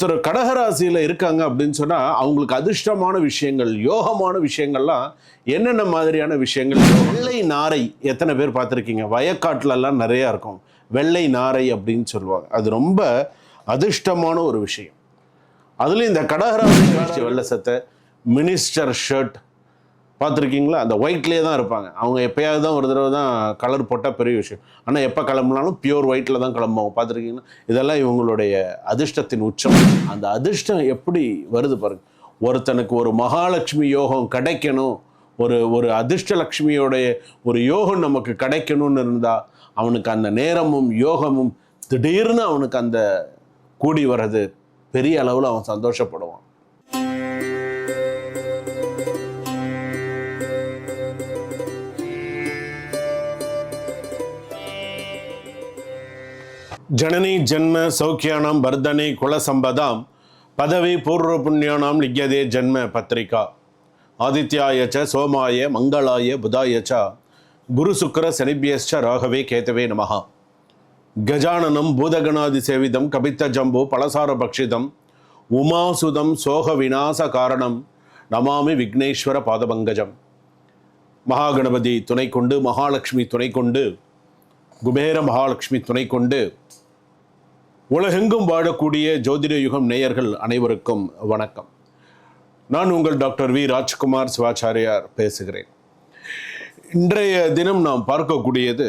ஒருத்தர் கடகராசியில் இருக்காங்க அப்படின்னு சொன்னால் அவங்களுக்கு அதிர்ஷ்டமான விஷயங்கள் யோகமான விஷயங்கள்லாம் என்னென்ன மாதிரியான விஷயங்கள்? வெள்ளை நாரை எத்தனை பேர் பார்த்துருக்கீங்க? வயக்காட்டிலலாம் நிறையா இருக்கும். வெள்ளை நாரை அப்படின்னு சொல்லுவாங்க. அது ரொம்ப அதிர்ஷ்டமான ஒரு விஷயம். அதுலேயும் இந்த கடகராசி வெள்ளை சத்தை மினிஸ்டர் ஷர்ட் பார்த்துருக்கீங்களா? அந்த ஒயிட்லேயே தான் இருப்பாங்க. அவங்க எப்போயாவது தான் ஒரு தடவை தான் கலர் போட்டால் பெரிய விஷயம். ஆனால் எப்போ கிளம்புனாலும் பியூர் ஒயிட்டில் தான் கிளம்புவாங்க. பார்த்துருக்கீங்களா? இதெல்லாம் இவங்களுடைய அதிர்ஷ்டத்தின் உச்சம். அந்த அதிர்ஷ்டம் எப்படி வருது பாருங்க. ஒருத்தனுக்கு ஒரு மகாலட்சுமி யோகம் கிடைக்கணும். ஒரு ஒரு அதிர்ஷ்டலக்ஷ்மியோடைய ஒரு யோகம் நமக்கு கிடைக்கணும்னு இருந்தால் அவனுக்கு அந்த நேரமும் யோகமும் திடீர்னு அவனுக்கு அந்த கூடி வர்றது பெரிய அளவில் அவன் சந்தோஷப்படுவான். ஜனனி ஜென்ம சௌக்கியானாம் வர்தனை குலசம்பதாம் பதவி பூர்வ புண்ணியானாம் லிங்கதே ஜென்ம பத்திரிகா. ஆதித்யாய ச சோமாய மங்களாய புதாய ச குரு சுக்கர சனிபியஸ்ச ராகவே கேதவே நமகா கஜானனம் பூதகணாதி சேவிதம் கபித்த ஜம்பு பலசார பக்ஷிதம் உமாசுதம் சோக விநாச காரணம் நமாமி விக்னேஸ்வர பாதபங்கஜம். மகாகணபதி துணை கொண்டு மகாலட்சுமி துணை கொண்டு குபேர மகாலட்சுமி துணை கொண்டு உலகெங்கும் வாழக்கூடிய ஜோதிட யுகம் நேயர்கள் அனைவருக்கும் வணக்கம். நான் உங்கள் டாக்டர் வி. ராஜ்குமார் சிவாச்சாரியார் பேசுகிறேன். இன்றைய தினம் நாம் பார்க்கக்கூடியது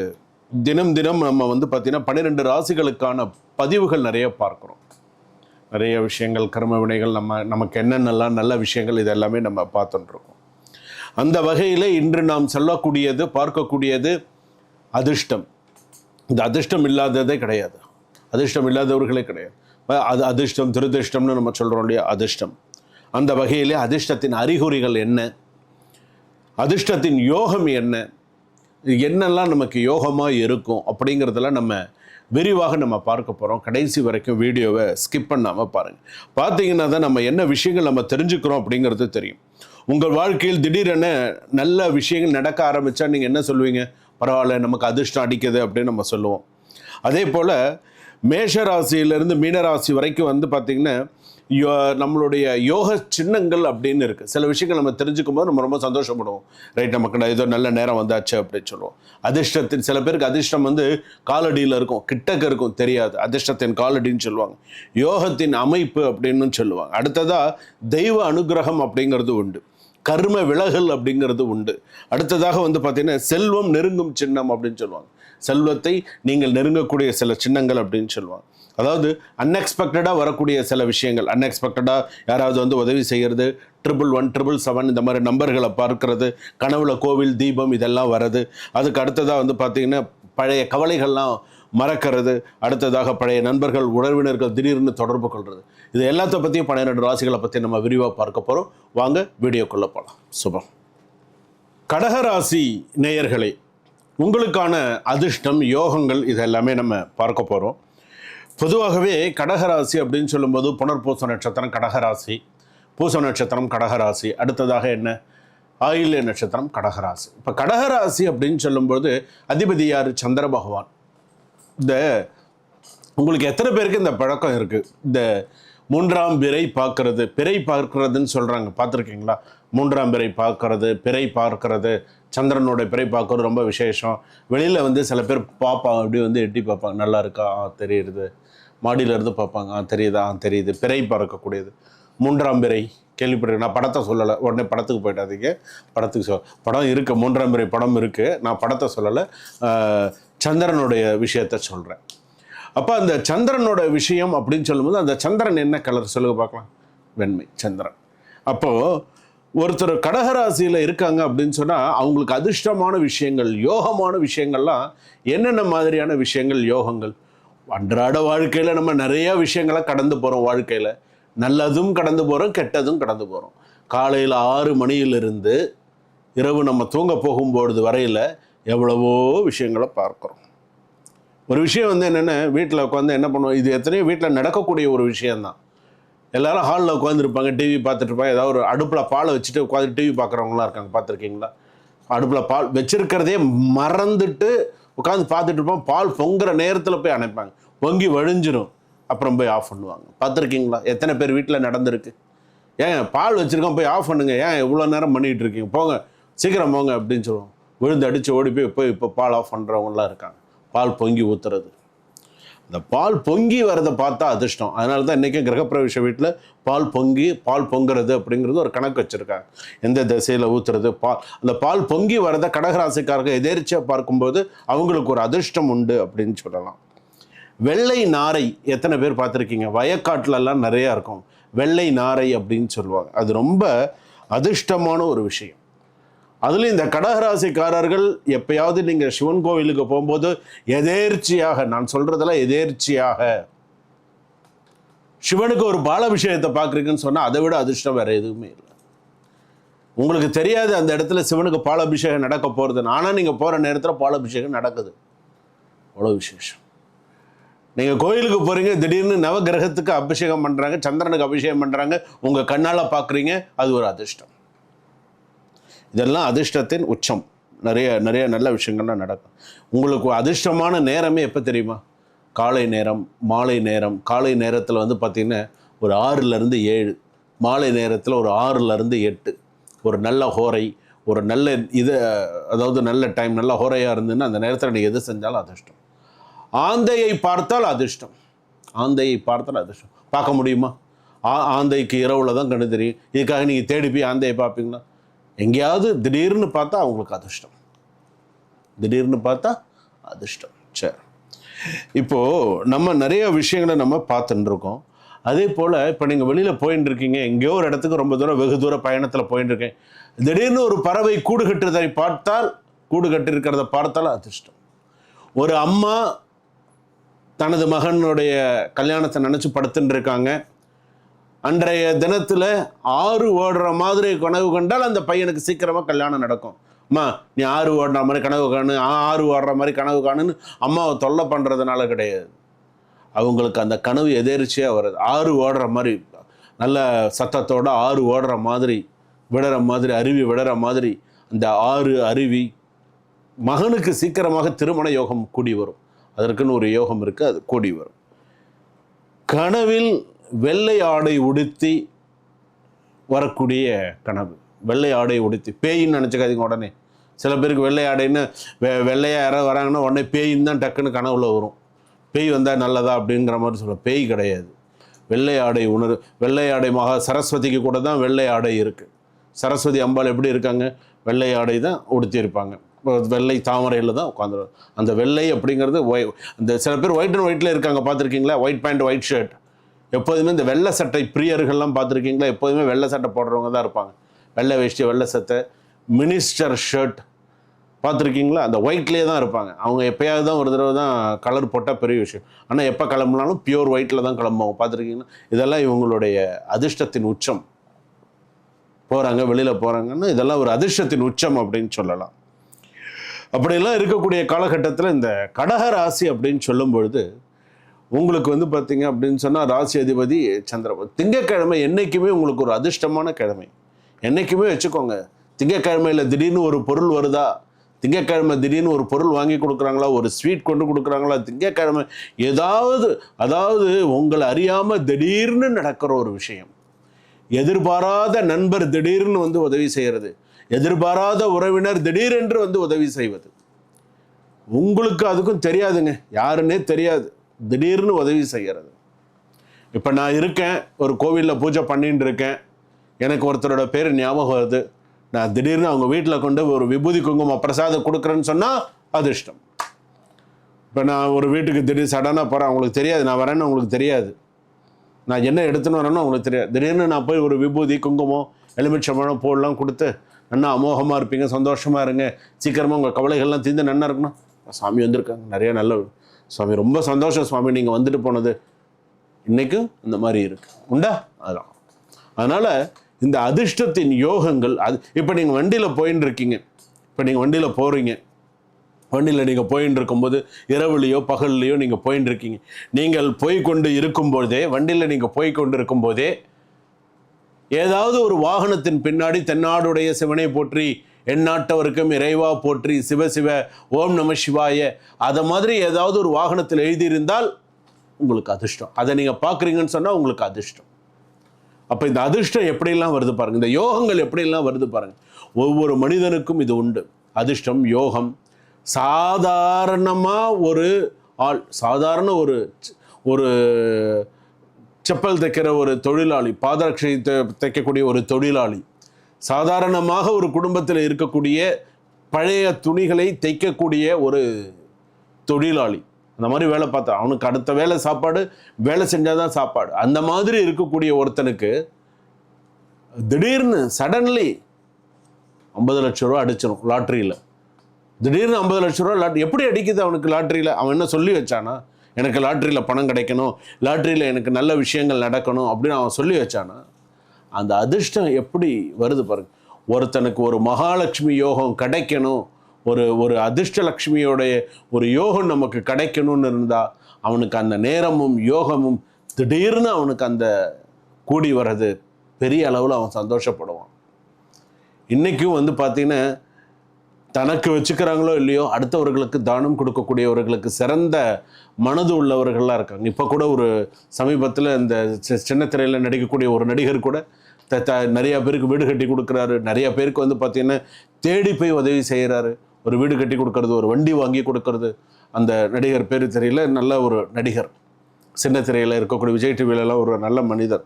தினம் தினம் நம்ம வந்து பார்த்தீங்கன்னா பன்னிரெண்டு ராசிகளுக்கான பதிவுகள் நிறைய பார்க்குறோம். நிறைய விஷயங்கள் கர்ம வினைகள் நம்ம நமக்கு என்னென்னலாம் நல்ல விஷயங்கள் இதெல்லாமே நம்ம பார்த்துட்டுருக்கோம் அந்த வகையில் இன்று நாம் சொல்லக்கூடியது பார்க்கக்கூடியது அதிர்ஷ்டம். இந்த அதிர்ஷ்டம் இல்லாததே கிடையாது. அதிர்ஷ்டம் இல்லாதவர்களே கிடையாது. அது அதிர்ஷ்டம் துரதிர்ஷ்டம்னு நம்ம சொல்கிறோம் இல்லையா? அதிர்ஷ்டம். அந்த வகையிலே அதிர்ஷ்டத்தின் அறிகுறிகள் என்ன? அதிர்ஷ்டத்தின் யோகம் என்ன? என்னெல்லாம் நமக்கு யோகமாக இருக்கும் அப்படிங்கிறதெல்லாம் நம்ம விரிவாக நம்ம பார்க்க போகிறோம் கடைசி வரைக்கும் வீடியோவை ஸ்கிப் பண்ணாமல் பாருங்கள் பார்த்தீங்கன்னா தான் நம்ம என்ன விஷயங்கள் நம்ம தெரிஞ்சுக்கிறோம் அப்படிங்கிறது தெரியும். உங்கள் வாழ்க்கையில் திடீரென நல்ல விஷயங்கள் நடக்க ஆரம்பித்தா நீங்கள் என்ன சொல்லுவீங்க? பரவாயில்ல நமக்கு அதிர்ஷ்டம் அடிக்குது அப்படின்னு நம்ம சொல்லுவோம். அதே போல் மேஷ ராசியிலிருந்து மீனராசி வரைக்கும் வந்து பார்த்திங்கன்னா யோ நம்மளுடைய யோக சின்னங்கள் அப்படின்னு இருக்குது சில விஷயங்கள் நம்ம தெரிஞ்சுக்கும் போது நம்ம ரொம்ப சந்தோஷப்படுவோம். ரைட் நமக்கு ஏதோ நல்ல நேரம் வந்தாச்சு அப்படின்னு சொல்லுவோம். அதிர்ஷ்டத்தின் சில பேருக்கு அதிர்ஷ்டம் வந்து காலடியில் இருக்கும். கிட்டக்க இருக்கும். தெரியாது. அதிர்ஷ்டத்தின் காலடின்னு சொல்லுவாங்க. யோகத்தின் அமைப்பு அப்படின்னு சொல்லுவாங்க. அடுத்ததாக தெய்வ அனுகிரகம் அப்படிங்கிறது உண்டு. கர்ம விலகல் அப்படிங்கிறது உண்டு. அடுத்ததாக வந்து பார்த்திங்கன்னா செல்வம் நெருங்கும் சின்னம் அப்படின்னு சொல்லுவாங்க. செல்வத்தை நீங்கள் நெருங்கக்கூடிய சில சின்னங்கள் அப்படின்னு சொல்லுவாங்க. அதாவது அன்எக்ஸ்பெக்டடாக வரக்கூடிய சில விஷயங்கள். அன்எக்ஸ்பெக்டடாக யாராவது வந்து உதவி செய்கிறது ட்ரிபிள் ஒன் ட்ரிபிள் செவன் இந்த மாதிரி நம்பர்களை பார்க்கறது கனவுல கோவில் தீபம் இதெல்லாம் வர்றது. அதுக்கு அடுத்ததாக வந்து பார்த்திங்கன்னா பழைய கவலைகள்லாம் மறக்கிறது. அடுத்ததாக பழைய நண்பர்கள் உறவினர்கள் திடீர்னு தொடர்பு கொள்வது இது எல்லாத்த பற்றியும் பன்னிரெண்டு ராசிகளை பற்றி நம்ம விரிவாக பார்க்க போகிறோம் வாங்க வீடியோக்குள்ளே போகலாம் சுபம். கடகராசி நேயர்களே உங்களுக்கான அதிர்ஷ்டம் யோகங்கள் இது எல்லாமே நம்ம பார்க்க போகிறோம் பொதுவாகவே கடகராசி அப்படின்னு சொல்லும்போது புனர்பூச நட்சத்திரம் கடகராசி பூச நட்சத்திரம் கடகராசி அடுத்ததாக என்ன? ஆயில்ய நட்சத்திரம் கடகராசி. இப்போ கடகராசி அப்படின்னு சொல்லும்போது அதிபதி யார்? சந்திர பகவான். இந்த உங்களுக்கு எத்தனை பேருக்கு இந்த பழக்கம் இருக்குது இந்த மூன்றாம் பிறை பார்க்கறது பிறை பார்க்கறதுன்னு சொல்கிறாங்க பார்த்துருக்கீங்களா? மூன்றாம் பிறை பார்க்கறது பிறை பார்க்கறது சந்திரனோட பிறை பார்க்குறது ரொம்ப விசேஷம். வெளியில் வந்து சில பேர் பார்ப்பாங்க. அப்படி வந்து எட்டி பார்ப்பாங்க. நல்லா இருக்கா? தெரியுது. மாடியில் இருந்து பார்ப்பாங்க. ஆ தெரியுதா? தெரியுது. பிறை பறக்கக்கூடியது. மூன்றாம் பிறை. கேள்விப்பட்டிருக்கேன் நான் படத்தை சொல்லலை. உடனே படத்துக்கு போயிட்டாதீங்க. படத்துக்கு சொல் படம் இருக்குது மூன்றாம் பிறை படம் இருக்குது நான் படத்தை சொல்லலை. சந்திரனுடைய விஷயத்த சொல்கிறேன் அப்போ அந்த சந்திரனோட விஷயம் அப்படின்னு சொல்லும்போது அந்த சந்திரன் என்ன கலர் சொல்லுங்க பார்க்கலாம். வெண்மை சந்திரன். அப்போது ஒருத்தர் கடகராசியில் இருக்காங்க அப்படின்னு சொன்னால் அவங்களுக்கு அதிர்ஷ்டமான விஷயங்கள் யோகமான விஷயங்கள்லாம் என்னென்ன மாதிரியான விஷயங்கள் யோகங்கள்? அன்றாட வாழ்க்கையில் நம்ம நிறையா விஷயங்களை கடந்து போகிறோம் வாழ்க்கையில். நல்லதும் கடந்து போகிறோம் கெட்டதும் கடந்து போகிறோம் காலையில் ஆறு மணியிலிருந்து இரவு நம்ம தூங்க போகும்பொழுது வரையில் எவ்வளவோ விஷயங்களை பார்க்குறோம். ஒரு விஷயம் வந்து என்னென்ன வீட்டில் உட்காந்து என்ன பண்ணுவோம்? இது எத்தனையோ வீட்டில் நடக்கக்கூடிய ஒரு விஷயந்தான் எல்லாரும் ஹாலில் உட்காந்துருப்பாங்க டிவி பார்த்துட்ருப்பாங்க. ஏதாவது ஒரு அடுப்பில் பாலை வச்சுட்டு உட்காந்து டிவி பார்க்குறவங்களாம் இருக்காங்க பார்த்துருக்கீங்களா? அடுப்பில் பால் வச்சுருக்கிறதே மறந்துட்டு உட்காந்து பார்த்துட்டு இருப்போம் பால் பொங்குற நேரத்தில் போய் அணைப்பாங்க. பொங்கி வழிஞ்சிரும். அப்புறம் போய் ஆஃப் பண்ணுவாங்க. பார்த்துருக்கீங்களா? எத்தனை பேர் வீட்டில் நடந்திருக்கு? ஏன் பால் வச்சுருக்கோம் போய் ஆஃப் பண்ணுங்க. ஏன் இவ்வளோ நேரம் பண்ணிகிட்டு இருக்கீங்க? போங்க சீக்கிரம் போங்க அப்படின்னு சொல்லுவோம். விழுந்து அடித்து ஓடி போய் போய் இப்போ பால் ஆஃப் பண்ணுறவங்களாம் இருக்காங்க. பால் பொங்கி ஊற்றுறது இந்த பால் பொங்கி வரதை பார்த்தா அதிர்ஷ்டம். அதனால தான் இன்றைக்கும் கிரகப்பிரவேச வீட்டில் பால் பொங்கி பால் பொங்குறது அப்படிங்கிறது ஒரு கணக்கு வச்சுருக்காங்க. எந்த திசையில் ஊற்றுறது பால். அந்த பால் பொங்கி வரதை கடகராசிக்காரர்கள் எதேர்ச்சியாக பார்க்கும்போது அவங்களுக்கு ஒரு அதிர்ஷ்டம் உண்டு அப்படின்னு சொல்லலாம். வெள்ளை நாரை எத்தனை பேர் பார்த்துருக்கீங்க? வயக்காட்டிலலாம் நிறையா இருக்கும். வெள்ளை நாரை அப்படின்னு சொல்லுவாங்க. அது ரொம்ப அதிர்ஷ்டமான ஒரு விஷயம். அதுலேயும் இந்த கடகராசிக்காரர்கள் எப்பயாவது நீங்கள் சிவன் கோவிலுக்கு போகும்போது எதேர்ச்சியாக நான் சொல்றதெல்லாம் எதேர்ச்சியாக. சிவனுக்கு ஒரு பாலாபிஷேகத்தை பார்க்குறீங்கன்னு சொன்னால் அதை விட அதிர்ஷ்டம் வேறு எதுவுமே இல்லை. உங்களுக்கு தெரியாது அந்த இடத்துல சிவனுக்கு பாலாபிஷேகம் நடக்க போகிறது ஆனால் நீங்கள் போகிற நேரத்தில் பாலாபிஷேகம் நடக்குது. அவ்வளோ விசேஷம். நீங்கள் கோயிலுக்கு போகிறீங்க திடீர்னு நவகிரகத்துக்கு அபிஷேகம் பண்ணுறாங்க சந்திரனுக்கு அபிஷேகம் பண்ணுறாங்க உங்கள் கண்ணால் பார்க்குறீங்க அது ஒரு அதிர்ஷ்டம். இதெல்லாம் அதிர்ஷ்டத்தின் உச்சம். நிறைய நிறைய நல்ல விஷயங்கள்லாம் நடக்கும். உங்களுக்கு அதிர்ஷ்டமான நேரமே எப்போ தெரியுமா? காலை நேரம் மாலை நேரம். காலை நேரத்தில் வந்து பார்த்திங்கன்னா ஒரு ஆறுலேருந்து ஏழு. மாலை நேரத்தில் ஒரு ஆறுலேருந்து எட்டு. ஒரு நல்ல ஹோரை ஒரு நல்ல இது அதாவது நல்ல டைம் நல்ல ஹோரையாக இருந்ததுன்னா அந்த நேரத்தில் நீங்கள் எது செஞ்சாலும் அதிர்ஷ்டம். ஆந்தையை பார்த்தால் அதிர்ஷ்டம். ஆந்தையை பார்த்தால் அதிர்ஷ்டம். பார்க்க முடியுமா? ஆ ஆந்தைக்கு இரவில் தான் கண்டு தெரியும். இதுக்காக நீங்கள் தேடி போய் ஆந்தையை பார்ப்பீங்களா? எங்கேயாவது திடீர்னு பார்த்தா அவங்களுக்கு அதிர்ஷ்டம். திடீர்னு பார்த்தா அதிர்ஷ்டம். சரி இப்போது நம்ம நிறைய விஷயங்களை நம்ம பார்த்துட்டு இருக்கோம். அதே போல் இப்போ நீங்கள் வெளியில் போயின்னு இருக்கீங்க. எங்கேயோ ஒரு இடத்துக்கு ரொம்ப தூரம் வெகு தூர பயணத்தில் போயின்னு இருக்கேன். திடீர்னு ஒரு பறவை கூடு கட்டுறதை பார்த்தால் கூடு கட்டிருக்கிறத பார்த்தால் அதிர்ஷ்டம். ஒரு அம்மா தனது மகனுடைய கல்யாணத்தை நினச்சி படுத்துட்டு இருக்காங்க. அன்றைய தினத்தில் ஆறு ஓடுற மாதிரி கனவு கண்டால் அந்த பையனுக்கு சீக்கிரமாக கல்யாணம் நடக்கும். அம்மா நீ ஆறு ஓடுற மாதிரி கனவு காணு ஆ, ஆறு ஓடுற மாதிரி கனவு காணுன்னு அம்மாவை தொல்லை பண்ணுறதுனால கிடையாது. அவங்களுக்கு அந்த கனவு எதேர்ச்சியாக வருது. ஆறு ஓடுற மாதிரி நல்ல சத்தத்தோட ஆறு ஓடுற மாதிரி விடுற மாதிரி அருவி விடுற மாதிரி அந்த ஆறு அருவி மகனுக்கு சீக்கிரமாக திருமண யோகம் கூடி வரும். அதற்குன்னு ஒரு யோகம் இருக்குது அது கூடி வரும். கனவில் வெள்ளை ஆடை உடுத்தி வரக்கூடிய கனவு. வெள்ளை ஆடை உடுத்தி. பேயின்னு நினச்சிக்காதீங்க உடனே. சில பேருக்கு வெள்ளை ஆடைன்னு வெ வெள்ளையாக யாராவது வராங்கன்னா உடனே பேயின்னு தான் டக்குன்னு கனவுல வரும். பேய் வந்தால் நல்லதா அப்படிங்கிற மாதிரி சொல்ல பேய் கிடையாது. வெள்ளை ஆடை உணர் வெள்ளை ஆடை மகா சரஸ்வதிக்கு கூட தான் வெள்ளை ஆடை இருக்குது சரஸ்வதி அம்பாள் எப்படி இருக்காங்க? வெள்ளை ஆடை தான் உடுத்தியிருப்பாங்க. வெள்ளை தாமரையில் தான் உட்காந்துருவாங்க. அந்த வெள்ளை அப்படிங்கிறது ஒய் அந்த சில பேர் ஒயிட் அண்ட் ஒயிட்டில் இருக்காங்க பார்த்துருக்கீங்களா? ஒயிட் பேண்ட் ஒயிட் ஷர்ட் எப்போதுமே இந்த வெள்ளை சட்டை பிரியர்கள்லாம் பார்த்துருக்கீங்களா? எப்போதுமே வெள்ளை சட்டை போடுறவங்க தான் இருப்பாங்க. வெள்ளை வேஷ்டி வெள்ளை சட்டை மினிஸ்டர் ஷர்ட் பார்த்துருக்கீங்களா? அந்த ஒயிட்லேயே தான் இருப்பாங்க. அவங்க எப்போயாவது தான் ஒரு தடவை தான் கலர் போட்டால் பெரிய விஷயம். ஆனால் எப்போ கிளம்புனாலும் பியூர் ஒயிட்டில் தான் கிளம்புவாங்க. பார்த்துருக்கீங்களா? இதெல்லாம் இவங்களுடைய அதிர்ஷ்டத்தின் உச்சம். போகிறாங்க வெளியில் போகிறாங்கன்னா இதெல்லாம் ஒரு அதிர்ஷ்டத்தின் உச்சம் அப்படின்னு சொல்லலாம். அப்படியெல்லாம் இருக்கக்கூடிய காலகட்டத்தில் இந்த கடக ராசி அப்படின்னு சொல்லும் பொழுது உங்களுக்கு வந்து பார்த்தீங்க அப்படின்னு சொன்னால் ராசி அதிபதி சந்திரபதி திங்கக்கிழமை என்றைக்குமே உங்களுக்கு ஒரு அதிர்ஷ்டமான கிழமை. என்றைக்குமே வச்சுக்கோங்க. திங்கக்கிழமையில் திடீர்னு ஒரு பொருள் வருதா? திங்கக்கிழமை திடீர்னு ஒரு பொருள் வாங்கி கொடுக்குறாங்களா? ஒரு ஸ்வீட் கொண்டு கொடுக்குறாங்களா? திங்கக்கிழமை ஏதாவது அதாவது உங்களை அறியாமல் திடீர்னு நடக்கிற ஒரு விஷயம். எதிர்பாராத நண்பர் திடீர்னு வந்து உதவி செய்கிறது எதிர்பாராத உறவினர் திடீரென்று வந்து உதவி செய்வது. உங்களுக்கு அதுக்கும் தெரியாதுங்க. யாருன்னே தெரியாது. திடீர்னு உதவி செய்கிறது இப்போ நான் இருக்கேன் ஒரு கோவிலில் பூஜை பண்ணிட்டு இருக்கேன் எனக்கு ஒருத்தரோட பேர் ஞாபகம் வருது. நான் திடீர்னு அவங்க வீட்டில் கொண்டு ஒரு விபூதி குங்குமம் பிரசாதம் கொடுக்குறேன்னு சொன்னால் அதிர்ஷ்டம். இப்போ நான் ஒரு வீட்டுக்கு திடீர் சடனாக போகிறேன் அவங்களுக்கு தெரியாது. நான் வரேன்னு அவங்களுக்கு தெரியாது. நான் என்ன எடுத்துன்னு வரேன்னு அவங்களுக்கு தெரியாது. திடீர்னு நான் போய் ஒரு விபூதி குங்குமம் எலுமிச்சம்பழம் பூலாம் கொடுத்து நல்லா அமோகமாக இருப்பீங்க சந்தோஷமாக இருங்க. சீக்கிரமாக உங்கள் கவலைகள்லாம் தீர்ந்து நன்னா இருக்கணும். சாமி வந்திருக்காங்க நிறைய நல்ல சுவாமி ரொம்ப சந்தோஷம் சுவாமி நீங்கள் வந்துட்டு போனது. இன்றைக்கும் இந்த மாதிரி இருக்குது உண்டா? அதான் அதனால் இந்த அதிர்ஷ்டத்தின் யோகங்கள் அது இப்போ நீங்கள் வண்டியில் போயின்னு இருக்கீங்க இப்போ நீங்கள் வண்டியில் போகிறீங்க வண்டியில் நீங்கள் போயின்னு இருக்கும்போது இரவுலையோ பகல்லையோ நீங்கள் போயின்னு இருக்கீங்க நீங்கள் போய் கொண்டு இருக்கும்போதே வண்டியில் நீங்கள் போய் கொண்டு இருக்கும்போதே ஏதாவது ஒரு வாகனத்தின் பின்னாடி தென்னாடுடைய சிவனை போற்றி எந்நாட்டவருக்கும் இறைவா போற்றி சிவ சிவ ஓம் நம சிவாய. அதை மாதிரி ஏதாவது ஒரு வாகனத்தில் எழுதியிருந்தால் உங்களுக்கு அதிர்ஷ்டம். அதை நீங்கள் பார்க்குறீங்கன்னு சொன்னால் உங்களுக்கு அதிர்ஷ்டம். அப்போ இந்த அதிர்ஷ்டம் எப்படியெல்லாம் வருது பாருங்க. இந்த யோகங்கள் எப்படியெல்லாம் வருது பாருங்க. ஒவ்வொரு மனிதனுக்கும் இது உண்டு. அதிர்ஷ்டம் யோகம். சாதாரணமாக ஒரு ஆள் சாதாரண ஒரு ஒரு செப்பல் தைக்கிற ஒரு தொழிலாளி பாதரட்சை தை- தைக்கக்கூடிய ஒரு தொழிலாளி சாதாரணமாக ஒரு குடும்பத்தில் இருக்கக்கூடிய பழைய துணிகளை தைக்கக்கூடிய ஒரு தொழிலாளி. அந்த மாதிரி வேலை பார்த்தா அவனுக்கு அடுத்த வேலை சாப்பாடு வேலை செஞ்சால் தான் சாப்பாடு. அந்த மாதிரி இருக்கக்கூடிய ஒருத்தனுக்கு திடீர்னு சடன்லி ஐம்பது லட்ச ரூபா அடிச்சிடும் லாட்ரியில் திடீர்னு ஐம்பது லட்ச ரூபா லாட்ரி எப்படி அடிக்குது அவனுக்கு லாட்ரியில் அவன் என்ன சொல்லி வச்சானா? எனக்கு லாட்ரியில் பணம் கிடைக்கணும் லாட்ரியில் எனக்கு நல்ல விஷயங்கள் நடக்கணும் அப்படின்னு அவன் சொல்லி வச்சானா? அந்த அதிர்ஷ்டம் எப்படி வருது பாருங்க. ஒருத்தனுக்கு ஒரு மகாலட்சுமி யோகம் கிடைக்கணும் ஒரு ஒரு அதிர்ஷ்டலக்ஷ்மியோடைய ஒரு யோகம் நமக்கு கிடைக்கணும்னு இருந்தால் அவனுக்கு அந்த நேரமும் யோகமும் திடீர்னு அவனுக்கு அந்த கூடி வர்றது பெரிய அளவில் அவன் சந்தோஷப்படுவான். இன்றைக்கும் வந்து பார்த்தீங்கன்னா தனக்கு வச்சுக்கிறாங்களோ இல்லையோ அடுத்தவர்களுக்கு தானம் கொடுக்கக்கூடியவர்களுக்கு சிறந்த மனது உள்ளவர்கள்லாம் இருக்காங்க. இப்போ கூட ஒரு சமீபத்தில் இந்த சி- சின்ன திரையில் நடிக்கக்கூடிய ஒரு நடிகர் கூட த த நிறையா பேருக்கு வீடு கட்டி கொடுக்குறாரு. நிறைய பேருக்கு வந்து பார்த்தீங்கன்னா தேடி போய் உதவி செய்கிறாரு ஒரு வீடு கட்டி கொடுக்கறது ஒரு வண்டி வாங்கி கொடுக்கறது. அந்த நடிகர் பேர் தெரியல நல்ல ஒரு நடிகர். சின்ன திரையில் இருக்கக்கூடிய விஜய் டிவிலெலாம் ஒரு நல்ல மனிதர்.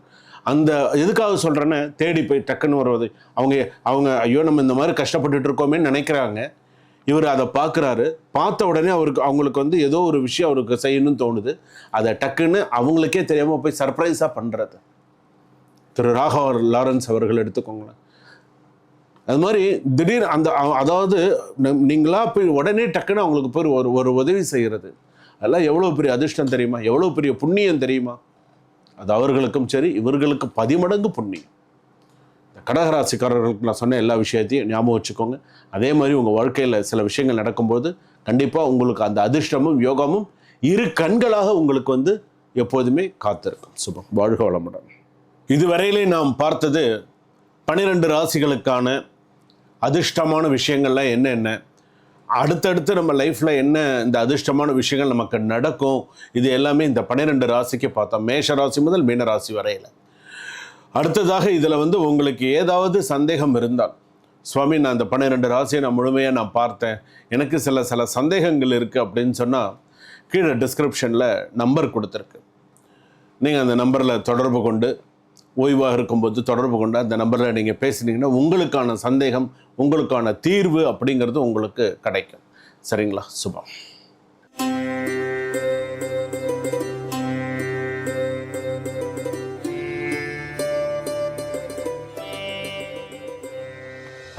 அந்த எதுக்காக சொல்கிறேன்னா தேடி போய் டக்குன்னு வருவது. அவங்க அவங்க ஐயோ நம்ம இந்த மாதிரி கஷ்டப்பட்டுட்டு இருக்கோமே நினைக்கிறாங்க. இவர் அதை பார்க்குறாரு. பார்த்த உடனே அவருக்கு அவங்களுக்கு வந்து ஏதோ ஒரு விஷயம் அவருக்கு செய்யணும்னு தோணுது. அதை டக்குன்னு அவங்களுக்கே தெரியாமல் போய் சர்ப்ரைஸாக பண்ணுறது திரு ராகவ லாரன்ஸ் அவர்கள் எடுத்துக்கோங்களேன். அது மாதிரி திடீர் அந்த அதாவது நீங்களா போய் உடனே டக்குன்னு அவங்களுக்கு போய் ஒரு ஒரு உதவி செய்கிறது அதெல்லாம் எவ்வளோ பெரிய அதிர்ஷ்டம் தெரியுமா? எவ்வளோ பெரிய புண்ணியம் தெரியுமா? அது அவர்களுக்கும் சரி இவர்களுக்கு பதிமடங்கு புண்ணியம். இந்த கடகராசிக்காரர்களுக்கு நான் சொன்ன எல்லா விஷயத்தையும் ஞாபகம் வச்சுக்கோங்க. அதே மாதிரி உங்கள் வாழ்க்கையில் சில விஷயங்கள் நடக்கும்போது கண்டிப்பாக உங்களுக்கு அந்த அதிர்ஷ்டமும் யோகமும் இரு கண்களாக உங்களுக்கு வந்து எப்போதுமே காத்திருக்கும். சுபம். வாழ்க வளமுடன். இதுவரையிலே நாம் பார்த்தது பன்னிரெண்டு ராசிகளுக்கான அதிர்ஷ்டமான விஷயங்கள்லாம் என்னென்ன அடுத்தடுத்து நம்ம லைஃப்பில் என்ன இந்த அதிர்ஷ்டமான விஷயங்கள் நமக்கு நடக்கும்? இது எல்லாமே இந்த பன்னிரெண்டு ராசிக்கு பார்த்தோம் மேஷ ராசி முதல் மீன ராசி வரையில். அடுத்ததாக இதில் வந்து உங்களுக்கு ஏதாவது சந்தேகம் இருந்தால் சுவாமி நான் இந்த பன்னிரெண்டு ராசியை நான் முழுமையாக நான் பார்த்தேன். எனக்கு சில சில சந்தேகங்கள் இருக்குது அப்படின்னு சொன்னால் கீழே டிஸ்கிரிப்ஷனில் நம்பர் கொடுத்துருக்கு. நீங்கள் அந்த நம்பரில் தொடர்பு கொண்டு ஓய்வாக இருக்கும்போது தொடர்பு கொண்டு அந்த நம்பரில் நீங்கள் பேசுனீங்கன்னா உங்களுக்கான சந்தேகம் உங்களுக்கான தீர்வு அப்படிங்கிறது உங்களுக்கு கிடைக்கும். சரிங்களா? சுபம்.